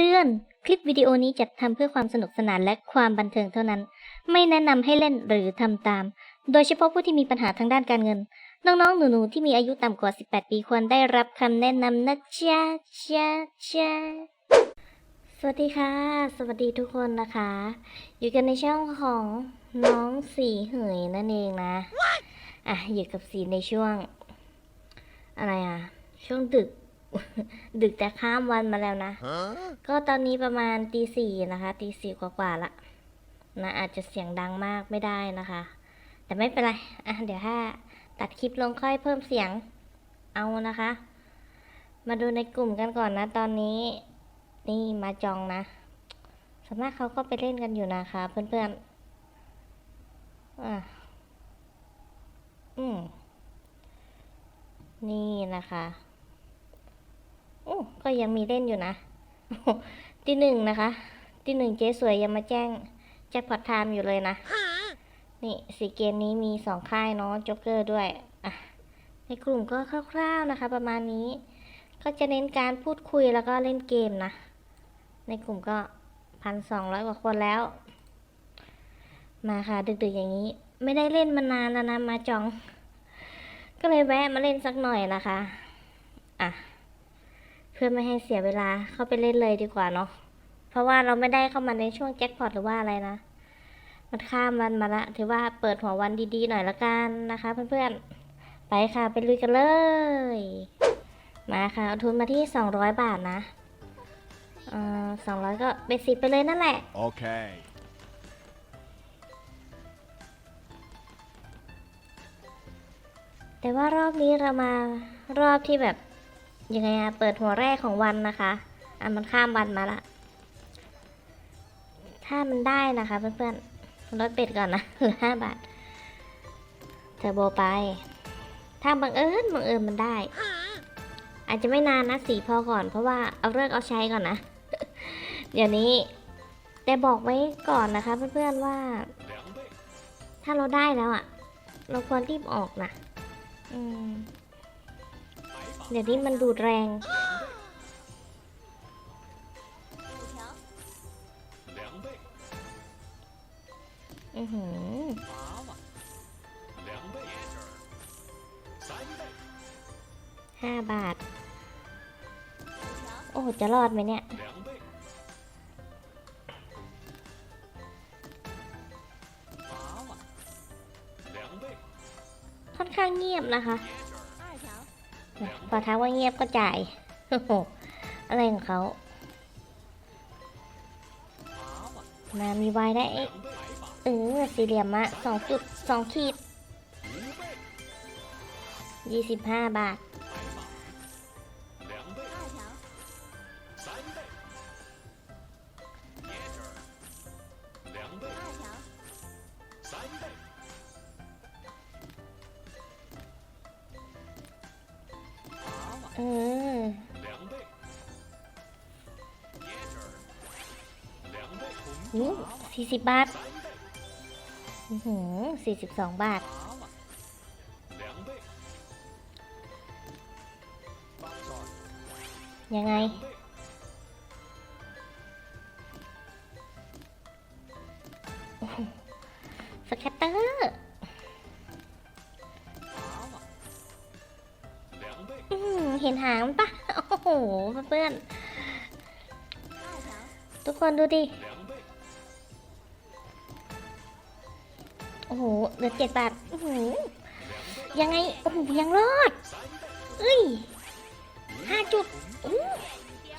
เตือน คลิปวิดีโอนี้จัดทำเพื่อความสนุกสนานและความบันเทิงเท่านั้น ไม่แนะนำให้เล่นหรือทำตาม โดยเฉพาะผู้ที่มีปัญหาทางด้านการเงิน น้องๆ หนูๆ ที่มีอายุต่ำกว่า 18 ปีควรได้รับคำแนะนำนะจ๊ะจ๊ะจ๊ะสวัสดีค่ะ สวัสดีทุกคนนะคะ อยู่กันในช่องของน้องสีเหยนั่นเองนะ อะ อยู่กับสีในช่วง อะไรอะ ช่วงดึก ดึกแต่ข้ามวันมาแล้วนะ Huh? ก็ตอนนี้ประมาณตีสี่นะคะตีสี่กว่าๆละนะอาจจะเสียงดังมากไม่ได้นะคะ แต่ไม่เป็นไรอะเดี๋ยวถ้าตัดคลิปลงค่อยเพิ่มเสียงเอานะคะ มาดูในกลุ่มกันก่อนนะ ตอนนี้นี่มาจองนะส่วนมากเขาก็ไปเล่นกันอยู่นะคะ เพื่อนๆอะอืมนี่นะคะ โอ้ก็ยังมีเล่นอยู่นะ ที่หนึ่งนะคะ ที่หนึ่งเจ๊สวยยังมาแจ้งแจ็คพอตไทม์อยู่เลยนะ นี่สีเกมนี้มีสองค่ายเนาะจ็อกเกอร์ด้วย อะ ในกลุ่มก็คร่าวๆนะคะ ประมาณนี้ ก็จะเน้นการพูดคุยแล้วก็เล่นเกมนะ ในกลุ่มก็พันสองร้อยกว่าคนแล้ว มาค่ะ ดึกๆอย่างนี้ ไม่ได้เล่นมานานแล้วนะมาจอง ก็เลยแวะมาเล่นสักหน่อยนะคะ อะ พื่อไม่ให้เสียเวลาเข้าไปเล่นเลยดีกว่าเนาะ เพราะว่าเราไม่ได้เข้ามาในช่วงแจ็คพอตหรือว่าอะไรนะ มันข้ามวันมาละ ถือว่าเปิดหัววันดีๆหน่อยละกันนะคะ เพื่อนๆ ไปค่ะไปลุยกันเลย มาค่ะเอาทุนมาที่ 200 บาทนะเอ่อสองร้อยก็เบสิกไปเลยนั่นแหละ Okay. แต่ว่ารอบนี้เรามารอบที่แบบ ยังไงอะเปิดหัวแรกของวันนะคะอะมันข้ามวันมาละ ถ้ามันได้นะคะเพื่อนๆลดเป็ดก่อนนะเหลือห้าบาทเทอร์โบไป ถ้าบังเอิญบังเอิญมันได้ อาจจะไม่นานนะสีพอก่อน เพราะว่าเอาเลิกเอาใช้ก่อนนะ เดี๋ยวนี้ แต่บอกไว้ก่อนนะคะเพื่อนๆว่า ถ้าเราได้แล้วอะเราควรรีบออกนะ อืม เดี๋ยวนี้มันดูดแรง อือหือห้าบาท โอ้จะรอดไหมเนี่ยค่อนข้างเงียบนะคะ พอทักว่าเงียบก็จ่ายโอ้โหอะไรของเขามามีวายได้เออสี่เหลี่ยมอะสองจุดสองขีดยี่สิบห้าบาทเออสี่สิบบาทหือสี่สิบสองบาท ยังไง สแคตเตอร์อ เห็นหางมันปะโอ้โหเพื่อนๆทุกคนดูดิ โอ้โหเหลือเจ็ดบาทอื้อหือยังไง โอ้โหยังรอดเอ้ยห้าจุด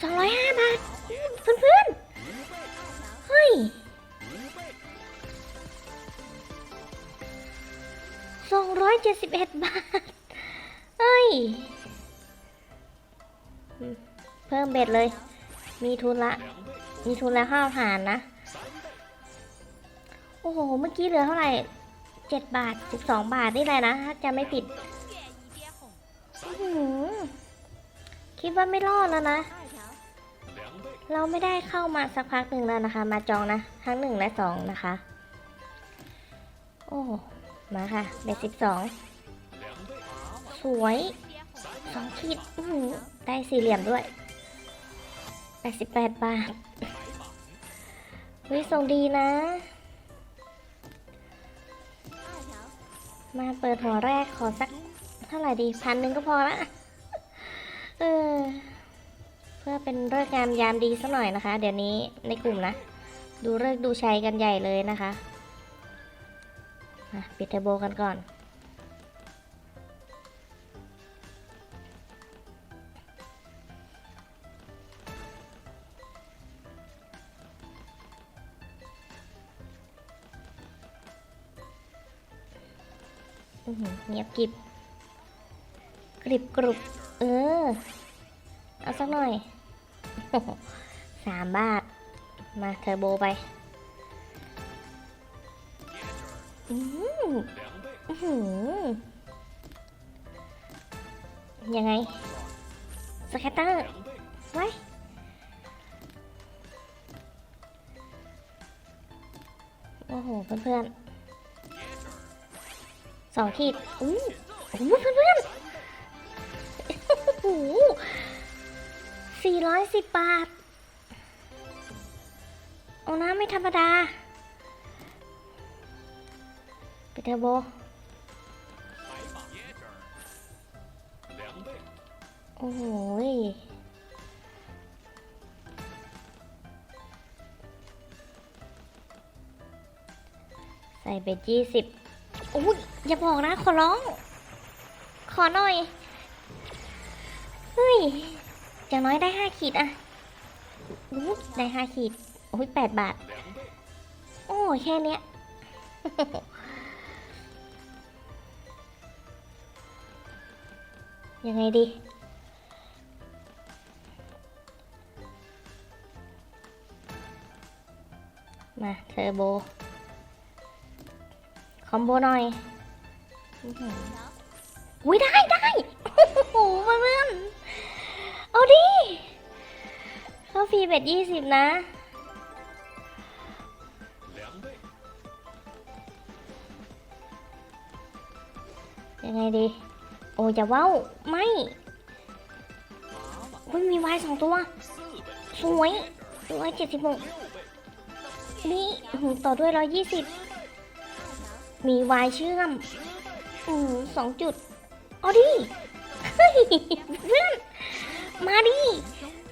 สองร้อยห้าบาทอื้อเพื่อนๆเฮ้ยสองร้อยเจ็ดสิบเอ็ดบาทเฮ้ยอืม เพิ่มเบ็ดเลย มีทุนละ มีทุนแล้วห้าหารนะ โอ้โห เมื่อกี้เหลือเท่าไหร่เจ็ดบาทสิบสองบาทนี่แหละนะ ถ้าจำไม่ผิดอื้อหือคิดว่าไม่รอดแล้วนะ เราไม่ได้เข้ามาสักพักหนึ่งแล้วนะคะ มาจองนะ ทั้งหนึ่งและสองนะคะ โอ้ มาค่ะเบ็ดสิบสองสวยสองขีดได้สี่เหลี่ยมด้วย แปดสิบแปดบาทวิส่งดีนะ มาเปิดหัวแรกขอสักเท่าไหร่ดีพันหนึ่งก็พอละเออเพื่อเป็นเลิกษ์งามยามดีสักหน่อยนะคะ เดี๋ยวนี้ในกลุ่มนะ ดูเลิกษ์ดูชัยกันใหญ่เลยนะคะปิดเทอร์โบกันก่อน เงียบกริบกริบกรุบเออ เอาสักหน่อยสามบาท มาเทอร์โบไปอืมอื้อหือยังไง สแคตเตอร์ไว้โอ้โห เพื่อนๆ สองขีดอู้โอ้โหเพื่อนๆโอ้โหสี่ร้อยสิบบาท โอ้น้ำไม่ธรรมดาปิดเทอร์โบโอ้โหยใส่เบ็ดยี่สิบ อุ้ยอย่าบอกนะ ขอร้อง ขอหน่อย เฮ้ย อย่างน้อยได้ห้าขีดอะอู้ได้ห้าขีด โอ้ยแปดบาท โอ้แค่เนี้ย ยังไงดีมาเทอร์โบ คอมโบหน่อยอื้อหืออุ้ยได้ได้โอ้โหเพื่อนๆเอาดิเข้าฟรีเบ็ดยี่สิบนะยังไงดี โอ้จะเว้าไม่อุ้ยมีวายสองตัว สวยร้อยเจ็ดสิบหกนี่อื้อหือต่อด้วยร้อยยี่สิบ มีวายเชื่อม อืมสองจุดเอาดิเฮ้ยเพื่อน มาดิ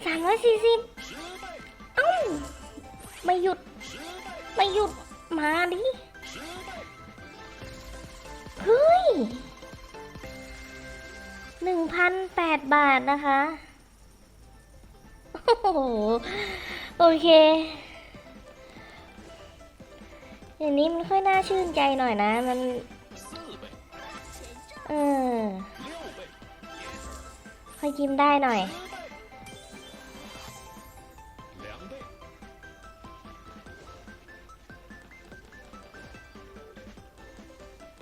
สามร้อยสี่สิบเอ้าไม่หยุด ไม่หยุด มาดิ เฮ้ยหนึ่งพันแปดบาทนะคะ โอ้โห โอเค อย่างนี้มันค่อยน่าชื่นใจหน่อยนะ มัน เออ ค่อยยิ้มได้หน่อย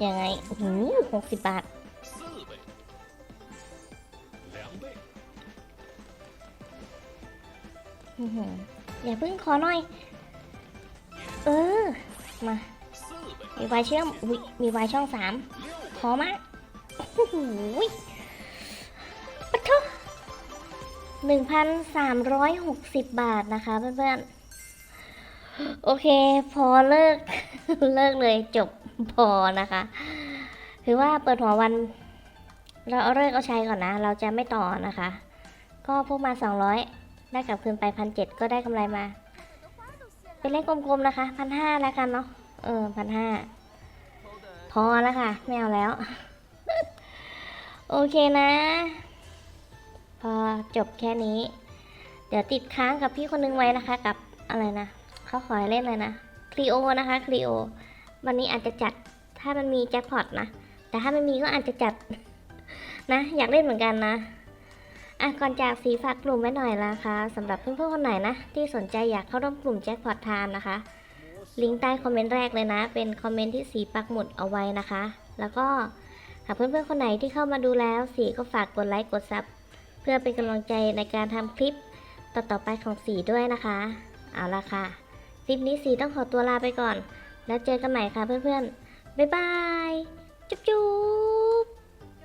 ยังไงโอ้โหกสิบบาทอื้อหืออย่าเพิ่งขอหน่อย เออ มา มีไวเชื่อมอุ๊ยมีไวช่องสามขอมาโอ้โหปะทุหนึ่งพันสามร้อยหกสิบบาทนะคะเพื่อนๆ โอเค พอเลิก เลิกเลยจบพอนะคะ คือว่าเปิดหัววัน เราเอาเลิกเอาใช้ก่อนนะ เราจะไม่ต่อนะคะ ก็พวกมาสองร้อยได้กลับคืนไปพันเจ็ดก็ได้กำไรมา เป็นเลขกลมๆนะคะพันห้าแล้วกันเนาะเออพันห้าพอแล้วค่ะ ไม่เอาแล้ว โอเคนะ พอจบแค่นี้ เดี๋ยวติดค้างกับพี่คนนึงไว้นะคะ กับอะไรนะเขาขอให้เล่นเลยนะคลีโอนะคะคลีโอวันนี้อาจจะจัดถ้ามันมีแจ็คพอตนะ แต่ถ้าไม่มีก็อาจจะจัดนะ อยากเล่นเหมือนกันนะ อะก่อนจากสีฝากกลุ่มไว้หน่อยละคะสำหรับเพื่อนๆคนไหนนะ ที่สนใจอยากเข้าร่วมกลุ่มแจ็คพอตไทม์นะคะ ลิงก์ใต้คอมเมนต์แรกเลยนะ เป็นคอมเมนต์ที่สีปักหมุดเอาไว้นะคะ แล้วก็หากเพื่อนๆคนไหนที่เข้ามาดูแล้วสีก็ฝากกดไลค์กดซับเพื่อเป็นกำลังใจในการทำคลิปต่อๆไปของสีด้วยนะคะ เอาละค่ะ คลิปนี้สีต้องขอตัวลาไปก่อน แล้วเจอกันใหม่ค่ะเพื่อนๆบ๊ายบาย จุ๊บ